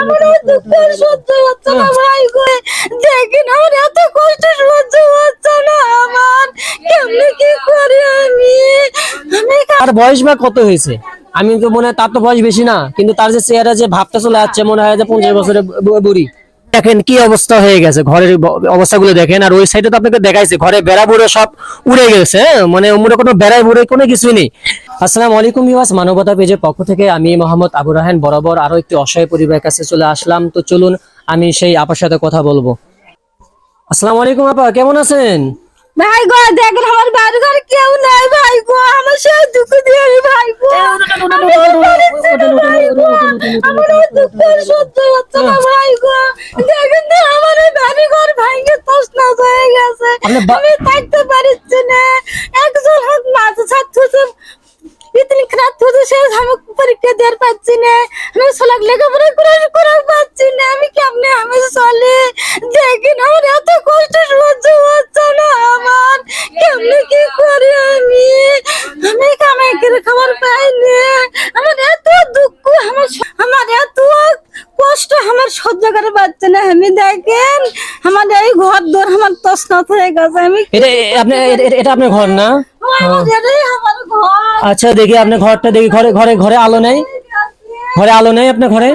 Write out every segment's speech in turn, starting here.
আমার আর হচ্ছে না, ভাই দেখেন আমার এত কষ্ট সহ্য হচ্ছে না আমার। কেমনে কি করি আমি? তার বয়স বা কত হয়েছে? আমি তো মনে হয় তার তো বয়স বেশি না, কিন্তু তার যে চেহারা যে ভাবটা চলে যাচ্ছে মনে হয় যে পঞ্চাশ বছরের বুড়ি। দেখেন কি অবস্থা হয়ে গেছে ঘরের অবস্থাগুলো দেখেন আর ওই সাইডে তো আপনাকে দেখাইছে ঘরে বেড়া বুড়ো সব উড়ে গেছে হ্যাঁ? মানে ওমরে কোনো বেড়াই বুড়ে কোনো কিছুই নেই আসসালামু আলাইকুম ভিউয়ার্স মানবতা পেজের পক্ষ থেকে আমি মোহাম্মদ আবু রাহান বরাবর আরও একটি অসহায় পরিবারের কাছে চলে আসলাম তো চলুন আমি সেই আপার সাথে কথা বলব আসসালামু আলাইকুম আপা কেমন আছেন ভাই গো দেখেন আমার বাড়ি ঘর কেউ নাই ভাই গো আমার দুঃখ দিয়ে আমি ভাই গো? আমার দুঃখ সহ্য হচ্ছে না ভাই আমি থাকতে পারছি না। একজন হাত মাছ ছাত্র খারাপ হচ্ছে সে পরীক্ষা দেওয়ার পাচ্ছি না। আমি সোলাক লেখাপড়া করে করে পাচ্ছি না। আমি কেমনে আমি চলে দেখেন আমার এত কষ্ট সহ্য হচ্ছে না আমার কেমনে কি করি আমি আমি কামাই করে খাবার পাই না আমার এত দুঃখ আমার আমার এত কষ্ট আমার সহ্য করে পাচ্ছে না। আমি দেখেন আমার এই ঘর দর আমার তসনত হয়ে গেছে। আমি এটা আপনি এটা আপনার ঘর না? ঘর। আচ্ছা দেখি আপনার ঘরটা দেখি ঘরে ঘরে ঘরে আলো নেই? ঘরে আলো নেই আপনার ঘরে?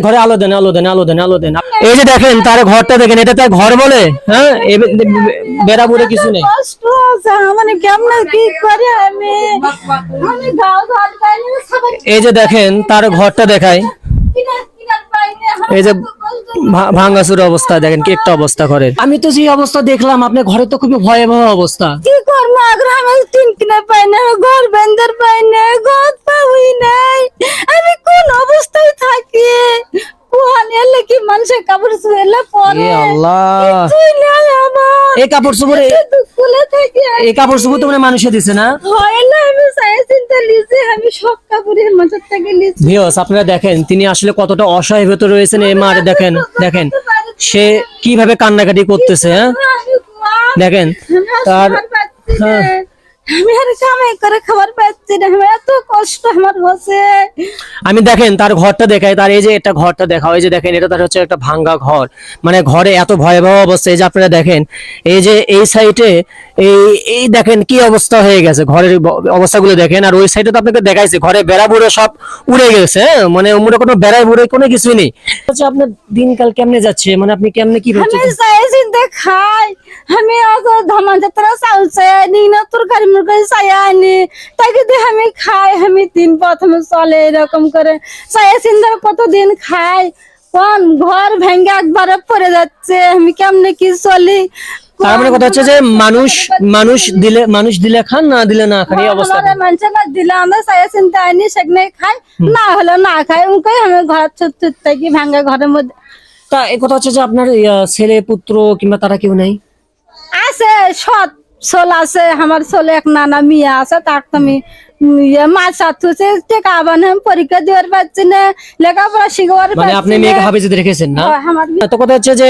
ঘরে আলো দেন আলো দেন আলো দেন আলো দেন। এই যে দেখেন তার ঘরটা দেখেন এটা তার ঘর বলে? হ্যাঁ? বেড়া বুড়ে কিছু নেই। মানে ঘর সবাই এই যে দেখেন তার ঘরটা দেখায় এই যে এত কষ্ট। ভা- ভাঙাচুর অবস্থা দেখেন কি একটা অবস্থা ঘরের। আমি তো যে অবস্থা দেখলাম আপনার ঘরে তো খুবই ভয়াবহ অবস্থা। কি করব? আগ্র আমি তিন কিনা পাই না ঘর বেন্দার পাই না ঘর পাবই নাই আমি কোন অবস্থায় থাকি কোন এলে কি মানুষের কাপড় শুয়েলে পরে এ আল্লাহ তুই নাই আমার এই কাপড় চোপড়ে এই কাপড় চোপড় তো মানে মানুষে দিছে না? হয় না আমি চিন্তা লিছি আমি সব কাপড়ের মাঝে থেকে লিছি ভিওস আপনারা দেখেন তিনি আসলে কতটা অসহায় ভেতর রয়েছেন এই মার দেখেন দেখেন সে কীভাবে কান্নাকাটি করতেছে হ্যাঁ? দেখেন তার হ্যাঁ। আমি আর কামাই করে খাবার পাচ্ছি না এত কষ্ট আমার হচ্ছে। আমি দেখেন তার ঘরটা দেখাই তার এই যে একটা ঘরটা দেখা এই যে দেখেন এটা তার হচ্ছে একটা ভাঙ্গা ঘর। মানে ঘরে এত ভয়াবহ অবস্থা এই যে আপনারা দেখেন এই যে এই সাইডে এই এই দেখেন কি অবস্থা হয়ে গেছে ঘরের অবস্থাগুলো দেখেন আর ওই সাইডে তো আপনাকে দেখাইছে ঘরে বেড়া বুড়ো সব উড়ে গেছে হ্যাঁ? মানে উমরে কোনো বেড়াই বুড়ে কোনো কিছুই নেই। হচ্ছে আপনার দিনকাল কেমনে যাচ্ছে? মানে আপনি কেমনে কি আমি হচ্ছে চাই চিন্তা খাই আমি অত ধামা যাত্রা চাউল চাই আনি না তরকারি মুরকারি চাই আনি তাকে দিয়ে আমি খাই আমি দিন প্রথমে চলে এরকম করে। চিন্তা কতদিন খাই? কোন ঘর ভেঙে একবারে পড়ে যাচ্ছে। আমি কেমনে কি চলি? তার মানে কথা হচ্ছে যে মানুষ মানুষ দিলে মানুষ দিলে খান না দিলে না খান এই অবস্থা। মানুষ না দিলে আমরা চাই চিন্তা আনি সেখানে খাই। না হলে না খাই উনকে আমি ঘর ছুট ছুট থাকি ভাঙ্গা ঘরের মধ্যে। তা এই কথা হচ্ছে যে আপনার ছেলে পুত্র কিংবা তারা কেউ নাই? আছে সৎ সোল আছে আমার সোলে এক নানা মিয়া আছে তার তো আমি ইয়ে মাছ আবান পরীক্ষা দেওয়ার পাচ্ছি না লেখাপড়া শিখবার মানে আপনি মেয়েকে হাফেজে রেখেছেন না? তো কথা হচ্ছে যে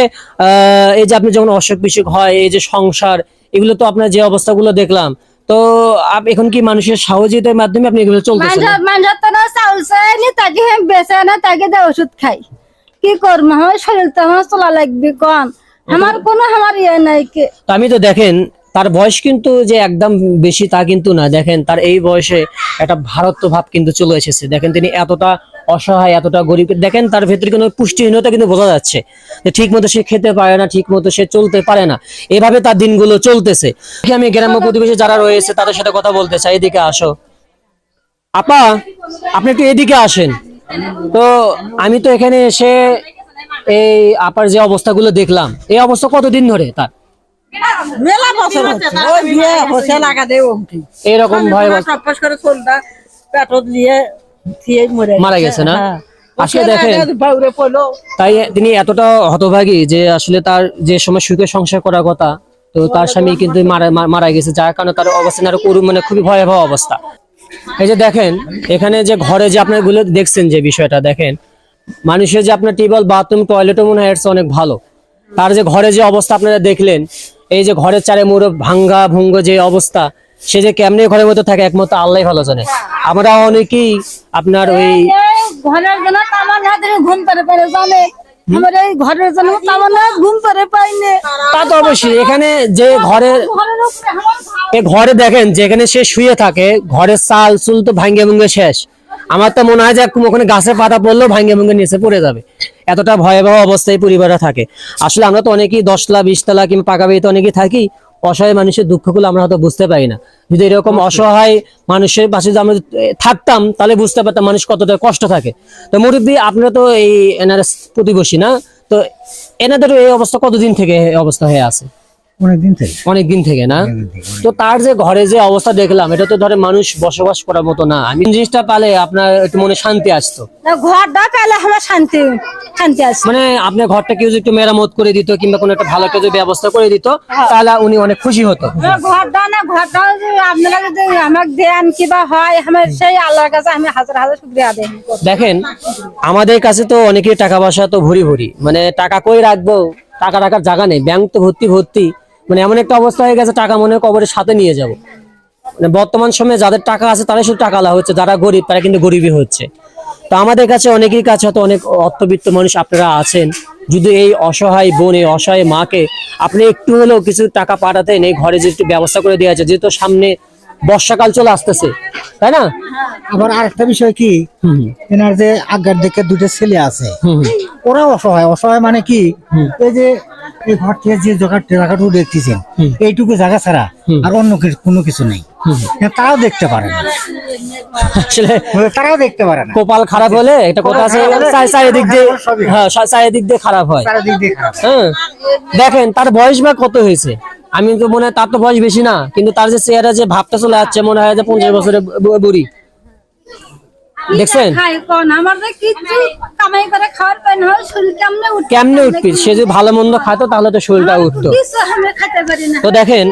এই যে আপনি যখন অসুখ বিসুখ হয় এই যে সংসার এগুলো তো আপনার যে অবস্থাগুলো দেখলাম তো এখন কি মানুষের সহযোগিতার মাধ্যমে আপনি এগুলো চলতেছেন মাঞ্জা মাঞ্জা তো না চাউল চাইনি তাকে আমি বেচে না তাকে দিয়ে ওষুধ খাই কি করব আমার শরীর তো আমার চলা লাগবে কম আমার কোনো আমার ইয়ে নাই আমি তো দেখেন তার বয়স কিন্তু যে একদম বেশি তা কিন্তু না। দেখেন তার এই বয়সে একটা ভারত্ব ভাব কিন্তু চলে এসেছে। দেখেন তিনি এতটা অসহায় এতটা গরিব। দেখেন তার ভেতরে কোনো পুষ্টিহীনতা কিন্তু বোঝা যাচ্ছে যে ঠিক মতো সে খেতে পারে না ঠিক মতো সে চলতে পারে না। এভাবে তার দিনগুলো চলতেছে। আমি গ্রাম্য প্রতিবেশী যারা রয়েছে তাদের সাথে কথা বলতে চাই। এদিকে আসো। আপা আপনি একটু এদিকে আসেন। তো আমি তো এখানে এসে এই আপার যে অবস্থাগুলো দেখলাম এই অবস্থা কতদিন ধরে তার? মেলা বছর ওই বিয়ে হচ্ছে লাগা দেয় ওমটি এরকম ভয় করে পেটত নিয়ে মরে মারা গেছে। না? হ্যাঁ। আসলে দেখেন তাই তিনি এতটা হতভাগী যে আসলে তার যে সময় সুখে সংসার করার কথা তো তার স্বামী কিন্তু মারা মারা গেছে যার কারণে তার অবস্থা আরও করু মানে খুবই ভয়াবহ অবস্থা। এই যে দেখেন এখানে যে ঘরে যে আপনারগুলো দেখছেন যে বিষয়টা দেখেন মানুষের যে আপনার টিউবওয়েল বাথরুম টয়লেটও মনে হয় অনেক ভালো। তার যে ঘরে যে অবস্থা আপনারা দেখলেন এই যে ঘরের চারে মুড়ো ভাঙ্গা ভঙ্গ যে অবস্থা সে যে কেমনে ঘরের মধ্যে থাকে একমাত্র আল্লাহ ভালো জানে। আমরা অনেকেই আপনার ওই এই ঘরের জন্য তামান হাতে ঘুম পারে পারে জানে? আমার এই ঘরের জন্য তামান হাত ঘুম পারে পাইনে তা তো অবশ্যই এখানে যে ঘরের ঘরে দেখেন যেখানে সে শুয়ে থাকে ঘরের চাল চুল তো ভাঙ্গে ভুঙ্গে শেষ। আমার তো মনে হয় যে ওখানে গাছে পাতা পড়লেও ভাঙ্গে ভুঙ্গে নিচে পড়ে যাবে। এতটা ভয়াবহ অবস্থায় পরিবারে থাকে। আসলে আমরা তো অনেকেই দশতলা বিশতলা কিংবা পাকা বাড়িতে অনেকেই থাকি অসহায় মানুষের দুঃখগুলো আমরা হয়তো বুঝতে পারি না। যদি এরকম অসহায় মানুষের পাশে যদি আমরা থাকতাম তাহলে বুঝতে পারতাম মানুষ কতটা কষ্ট থাকে। তো মুরব্বী আপনারা তো এই এনার প্রতিবেশী না? তো এনাদের এই অবস্থা কতদিন থেকে অবস্থা হয়ে আছে? অনেকদিন থেকে। অনেক থেকে না? তো তার যে ঘরে যে অবস্থা দেখলাম এটা তো ধরে মানুষ বসবাস করার মতো না। আমি জিনিসটা পালে আপনার একটু মনে শান্তি আসতো। না, ঘরটা পেলে আমার শান্তি শান্তি মানে আপনার ঘরটা কেউ যদি একটু মেরামত করে দিত কিংবা কোনো একটা ভালো একটা যদি ব্যবস্থা করে দিত তাহলে উনি অনেক খুশি হতো। ঘরটা না ঘরটা আপনারা যদি আমাকে দেন কিবা হয় আমার সেই আল্লাহর কাছে আমি হাজার হাজার শুক্রিয়া দেন দেখেন আমাদের কাছে তো অনেকের টাকা পয়সা তো ভরি ভরি। মানে টাকা কই রাখব? টাকা রাখার জায়গা নেই। ব্যাংক তো ভর্তি ভর্তি। মানে এমন একটা অবস্থা হয়ে গেছে টাকা মনে কবরের সাথে নিয়ে যাব। মানে বর্তমান সময়ে যাদের টাকা আছে তারাই শুধু টাকা আলা হচ্ছে যারা গরিব তারা কিন্তু গরিবই হচ্ছে। তো আমাদের কাছে অনেকের কাছে হয়তো অনেক অর্থবিত্ত মানুষ আপনারা আছেন। যদি এই অসহায় বোন এই অসহায় মাকে আপনি একটু হলেও কিছু টাকা পাঠাতেন এই ঘরে যে একটু ব্যবস্থা করে দেওয়া আছে যেহেতু সামনে বর্ষাকাল চলে আসতেছে তাই না? আবার আরেকটা বিষয় কি? এনার যে আজ্ঞার দিকে দুটো ছেলে আছে। ওরা অসহায়। অসহায় মানে কি? এই যে এই ঘর থেকে যে জায়গা জায়গাটুকু দেখতেছেন এইটুকু জায়গা ছাড়া আর অন্য কোনো কিছু নেই। হ্যাঁ, তারাও দেখতে পারে না। আসলে তারাও দেখতে পারে না। কপাল খারাপ হলে একটা কথা আছে চারিদিক দিয়ে হ্যাঁ চারিদিক দিয়ে খারাপ হয়। হ্যাঁ। দেখেন তার বয়স বা কত হয়েছে? আমি তো মনে হয় তার তো বয়স বেশি না কিন্তু তার যে চেহারা যে ভাবটা চলে যাচ্ছে মনে হয় যে পঞ্চাশ বছরের বুড়ি। শরীর কেমনে উঠবে? সে যদি ভালো মন্দ খাতো তাহলে তো শরীরটা উঠতো। তো দেখেন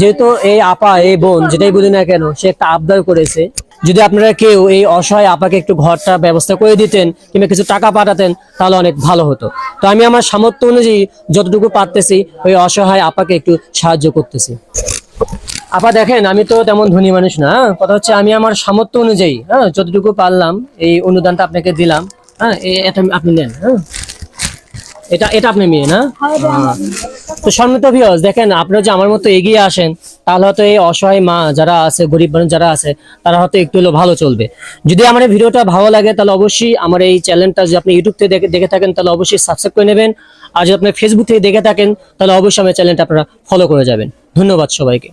যেহেতু এই আপা এই বোন যেটাই বলি না কেন সে একটা আবদার করেছে। যদি আপনারা কেউ এই অসহায় আপাকে একটু ঘরটা ব্যবস্থা করে দিতেন কিংবা কিছু টাকা পাঠাতেন তাহলে অনেক ভালো হতো। তো আমি আমার সামর্থ্য অনুযায়ী যতটুকু পারতেছি ওই অসহায় আপাকে একটু সাহায্য করতেছি। আপা দেখেন, আমি তো তেমন ধনী মানুষ না হ্যাঁ? কথা হচ্ছে আমি আমার সামর্থ্য অনুযায়ী হ্যাঁ যতটুকু পারলাম এই অনুদানটা আপনাকে দিলাম হ্যাঁ এটা আপনি নেন হ্যাঁ। এটা এটা আপনি মেয়ে না? তো সম্মিত ভিউয়ার্স দেখেন, আপনারা যে আমার মতো এগিয়ে আসেন, তাহলে হয়তো এই অসহায় মা যারা আছে, গরিব মানুষ যারা আছে, তারা হয়তো একটু হলেও ভালো চলবে। যদি আমার এই ভিডিওটা ভালো লাগে, তাহলে অবশ্যই আমার এই চ্যানেলটা যদি আপনি ইউটিউব থেকে দেখে থাকেন, তাহলে অবশ্যই সাবস্ক্রাইব করে নেবেন। আর যদি আপনি ফেসবুক থেকে দেখে থাকেন, তাহলে অবশ্যই আমার চ্যানেলটা আপনারা ফলো করে যাবেন। ধন্যবাদ সবাইকে।